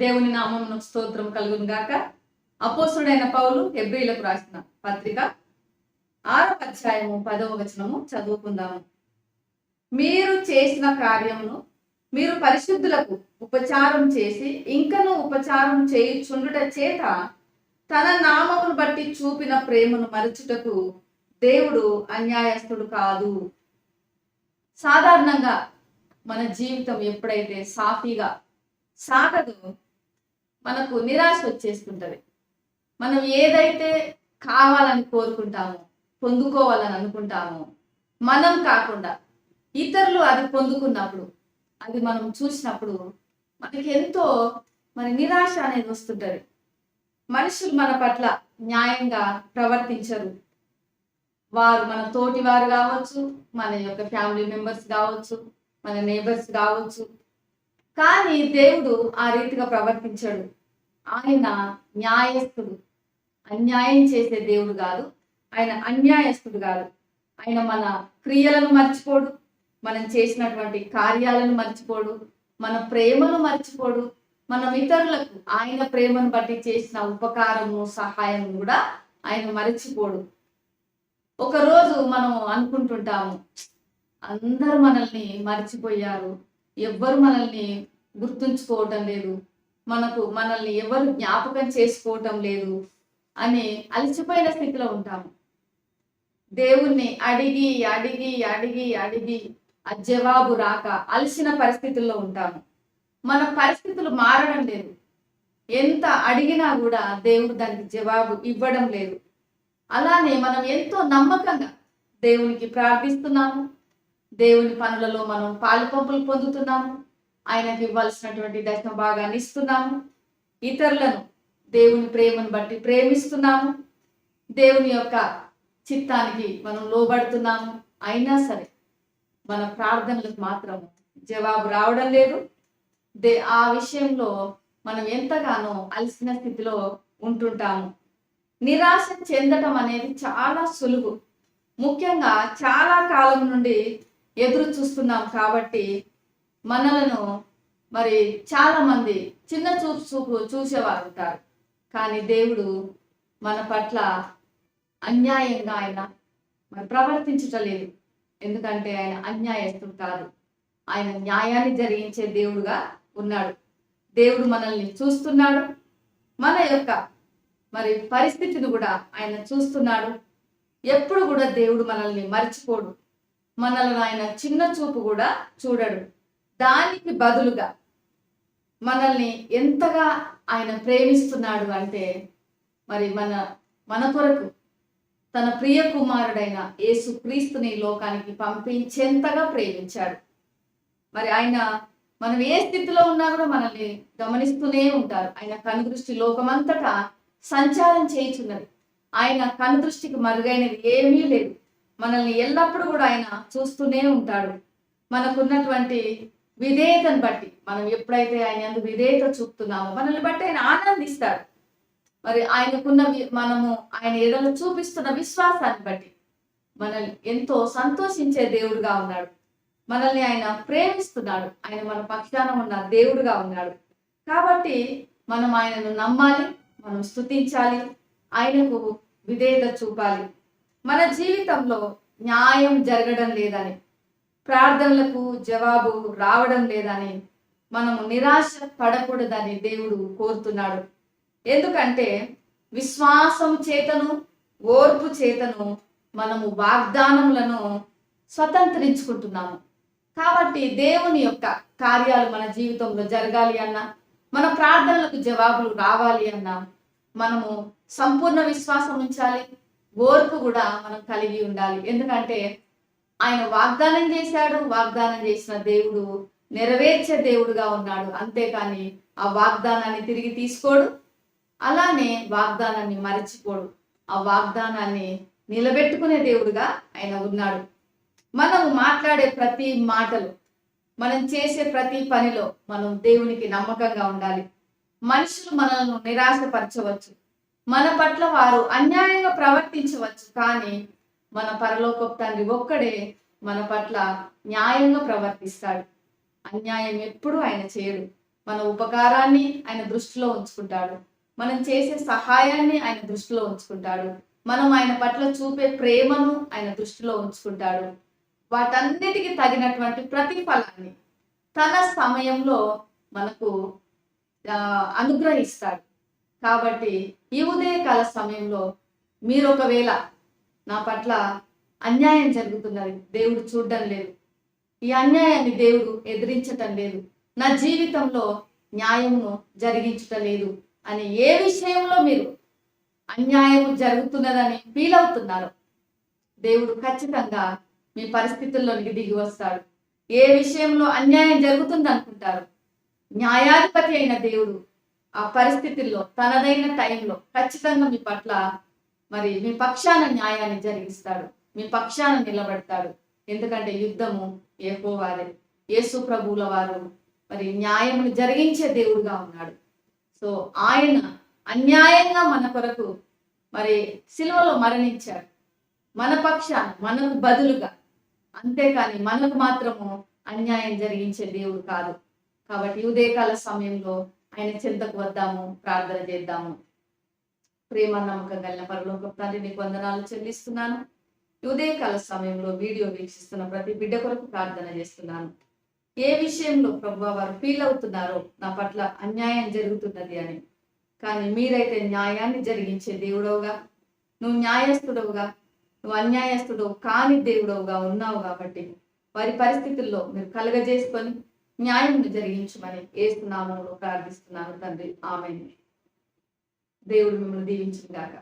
దేవుని నామమును స్తోత్రం కలుగును గాక. అపోసుడైన పౌలు హెబ్రిలకు రాసిన పత్రిక ఆరో అధ్యాయము పదవ వచనము చదువుకుందాము. మీరు చేసిన కార్యమును మీరు పరిశుద్ధులకు ఉపచారం చేసి ఇంకను ఉపచారం చేయుచుండుట చేత తన నామమును బట్టి చూపిన ప్రేమను మరచుటకు దేవుడు అన్యాయస్తుడు కాదు. సాధారణంగా మన జీవితం ఎప్పుడైతే సాఫీగా సాగదు మనకు నిరాశ వచ్చేస్తుంటది మనం ఏదైతే కావాలని కోరుకుంటామో పొందుకోవాలని అనుకుంటామో మనం కాకుండా ఇతరులు అది పొందుకున్నప్పుడు అది మనం చూసినప్పుడు మనకి ఎంతో మరి నిరాశ అనేది వస్తుంటది. మనుషులు మన పట్ల న్యాయంగా ప్రవర్తించరు. వారు మన తోటి వారు కావచ్చు మన యొక్క ఫ్యామిలీ మెంబర్స్ కావచ్చు మన నేబర్స్ కావచ్చు కానీ దేవుడు ఆ రీతిగా ప్రవర్తించాడు. ఆయన న్యాయస్థుడు. అన్యాయం చేసే దేవుడు కాదు. ఆయన అన్యాయస్తుడు కాదు. ఆయన మన క్రియలను మర్చిపోడు. మనం చేసినటువంటి కార్యాలను మర్చిపోడు. మన ప్రేమను మర్చిపోడు. మనం ఇతరులకు ఆయన ప్రేమను బట్టి చేసిన ఉపకారము సహాయం కూడా ఆయన మరచిపోడు. ఒకరోజు మనం అనుకుంటుంటాము అందరూ మనల్ని మర్చిపోయారు. ఎవ్వరు మనల్ని గుర్తుంచుకోవటం లేదు. మనకు మనల్ని ఎవరు జ్ఞాపకం చేసుకోవటం లేదు అని అలసిపోయిన స్థితిలో ఉంటాము. దేవుణ్ణి అడిగి అడిగి అడిగి అడిగి ఆ జవాబు రాక అలసిన పరిస్థితుల్లో ఉంటాము. మన పరిస్థితులు మారడం లేదు. ఎంత అడిగినా కూడా దేవుడు దానికి జవాబు ఇవ్వడం లేదు. అలానే మనం ఎంతో నమ్మకంగా దేవునికి ప్రార్థిస్తున్నాము. దేవుని పనులలో మనం పాలు పంపులు పొందుతున్నాము. ఆయనకి ఇవ్వాల్సినటువంటి దశమ భాగాన్ని ఇస్తున్నాము. ఇతరులను దేవుని ప్రేమను బట్టి ప్రేమిస్తున్నాము. దేవుని యొక్క చిత్తానికి మనం లోబడుతున్నాము. అయినా సరే మన ప్రార్థనలకు మాత్రం జవాబు రావడం లేదు. దే ఆ విషయంలో మనం ఎంతగానో అలసిన స్థితిలో ఉంటుంటాము. నిరాశ చెందటం అనేది చాలా సులువు. ముఖ్యంగా చాలా కాలం నుండి ఎదురు చూస్తున్నాం కాబట్టి మనలను మరి చాలామంది చిన్న చూపు చూపు చూసేవారు ఉంటారు. కానీ దేవుడు మన పట్ల అన్యాయంగా ఆయన మరి ప్రవర్తించటలేదు ఎందుకంటే ఆయన అన్యాయస్తుడు కాదు. ఆయన న్యాయాన్ని జరిగించే దేవుడుగా ఉన్నాడు. దేవుడు మనల్ని చూస్తున్నాడు. మన యొక్క మరి పరిస్థితిని కూడా ఆయన చూస్తున్నాడు. ఎప్పుడు కూడా దేవుడు మనల్ని మర్చిపోడు. మనల్ని ఆయన చిన్న చూపు కూడా చూడడు. దానికి బదులుగా మనల్ని ఎంతగా ఆయన ప్రేమిస్తున్నాడు అంటే మరి మన మన కొరకు తన ప్రియ కుమారుడైన యేసు క్రీస్తుని లోకానికి పంపించేంతగా ప్రేమించాడు. మరి ఆయన మనం ఏ స్థితిలో ఉన్నా కూడా మనల్ని గమనిస్తూనే ఉంటారు. ఆయన కనుదృష్టి లోకమంతటా సంచారం చేయుచున్నది. ఆయన కనుదృష్టికి మరుగైనది ఏమీ లేదు. మనల్ని ఎల్లప్పుడూ కూడా ఆయన చూస్తూనే ఉంటాడు. మనకున్నటువంటి విధేయతను బట్టి మనం ఎప్పుడైతే ఆయన అందు విధేయత చూపుతున్నామో మనల్ని బట్టి ఆయన ఆనందిస్తాడు. మరి ఆయనకున్న వి- మనము ఆయన ఎడలు చూపిస్తున్న విశ్వాసాన్ని బట్టి మనల్ని ఎంతో సంతోషించే దేవుడుగా ఉన్నాడు. మనల్ని ఆయన ప్రేమిస్తున్నాడు. ఆయన మన పక్షాన ఉన్న దేవుడుగా ఉన్నాడు. కాబట్టి మనం ఆయనను నమ్మాలి మనం స్తుతించాలి ఆయనకు విధేయత చూపాలి. మన జీవితంలో న్యాయం జరగడం లేదని ప్రార్థనలకు జవాబు రావడం లేదని మనము నిరాశ పడకూడదని దేవుడు కోరుతున్నాడు. ఎందుకంటే విశ్వాసం చేతను ఓర్పు చేతను మనము వాగ్దానములను స్వతంత్రించుకుంటున్నాము. కాబట్టి దేవుని యొక్క కార్యాలు మన జీవితంలో జరగాలి అన్నా మన ప్రార్థనలకు జవాబులు రావాలి అన్నా మనము సంపూర్ణ విశ్వాసం ఉంచాలి ఓర్పు కూడా మనం కలిగి ఉండాలి. ఎందుకంటే ఆయన వాగ్దానం చేశాడు వాగ్దానం చేసిన దేవుడు నెరవేర్చే దేవుడుగా ఉన్నాడు. అంతేకాని ఆ వాగ్దానాన్ని తిరిగి తీసుకోడు అలానే వాగ్దానాన్ని మరచిపోడు. ఆ వాగ్దానాన్ని నిలబెట్టుకునే దేవుడుగా ఆయన ఉన్నాడు. మనం మాట్లాడే ప్రతి మాటలు మనం చేసే ప్రతి పనిలో మనం దేవునికి నమ్మకంగా ఉండాలి. మనుషులు మనల్ని నిరాశపరచవచ్చు. మన పట్ల వారు అన్యాయంగా ప్రవర్తించవచ్చు కానీ మన పరలోకపు తండ్రి ఒక్కడే మన పట్ల న్యాయంగా ప్రవర్తిస్తాడు. అన్యాయం ఎప్పుడూ ఆయన చేయడు. మన ఉపకారాన్ని ఆయన దృష్టిలో ఉంచుకుంటాడు. మనం చేసే సహాయాన్ని ఆయన దృష్టిలో ఉంచుకుంటాడు. మనం ఆయన పట్ల చూపే ప్రేమను ఆయన దృష్టిలో ఉంచుకుంటాడు. వాటన్నిటికీ తగినటువంటి ప్రతిఫలాన్ని తన సమయంలో మనకు అనుగ్రహిస్తాడు. కాబట్టి ఈ ఉదయకాల సమయంలో మీరు ఒకవేళ నా పట్ల అన్యాయం జరుగుతున్నది దేవుడు చూడడం లేదు. ఈ అన్యాయాన్ని దేవుడు ఎదిరించటం లేదు. నా జీవితంలో న్యాయమును జరిగించటం లేదు అని ఏ విషయంలో మీరు అన్యాయం జరుగుతున్నదని ఫీల్ అవుతున్నారు దేవుడు ఖచ్చితంగా మీ పరిస్థితుల్లోనికి దిగి వస్తాడు. ఏ విషయంలో అన్యాయం జరుగుతుంది అనుకుంటారు న్యాయాధిపతి అయిన దేవుడు ఆ పరిస్థితుల్లో తనదైన టైంలో ఖచ్చితంగా మీ పట్ల మరి మీ పక్షాన న్యాయాన్ని జరిగిస్తాడు. మీ పక్షాన నిలబడతాడు. ఎందుకంటే యుద్ధము ఏకోవారే యేసు ప్రభువుల వారు మరి న్యాయమును జరిగించే దేవుడుగా ఉన్నాడు. సో ఆయన అన్యాయంగా మన కొరకు మరి సిలువలో మరణించాడు మన పక్షాన మనకు బదులుగా అంతేకాని మనకు మాత్రము అన్యాయం జరిగించే దేవుడు కాదు. కాబట్టి ఉదయకాల సమయంలో ఆయన చింతకు వద్దాము ప్రార్థన చేద్దాము. ప్రేమ నమ్మకం కలిగిన పరలోక తండ్రి నీకు వందనాలు చెల్లిస్తున్నాను. ఈ ఉదయకాల సమయంలో వీడియో వీక్షిస్తున్న ప్రతి బిడ్డ కొరకు ప్రార్థన చేస్తున్నాను. ఏ విషయంలో ప్రభు వారు ఫీల్ అవుతున్నారో నా పట్ల అన్యాయం జరుగుతున్నది అని. కానీ మీరైతే న్యాయాన్ని జరిగించే దేవుడవుగా నువ్వు న్యాయస్థుడవుగా నువ్వు అన్యాయస్తుడు కాని దేవుడవుగా ఉన్నావు కాబట్టి వారి పరిస్థితుల్లో మీరు కలగజేసుకొని న్యాయం జరిగించమని ఏస్తున్నామో ప్రార్థిస్తున్నాను తండ్రి. ఆమె దేవుడు మిమ్మల్ని దీవించిన గాక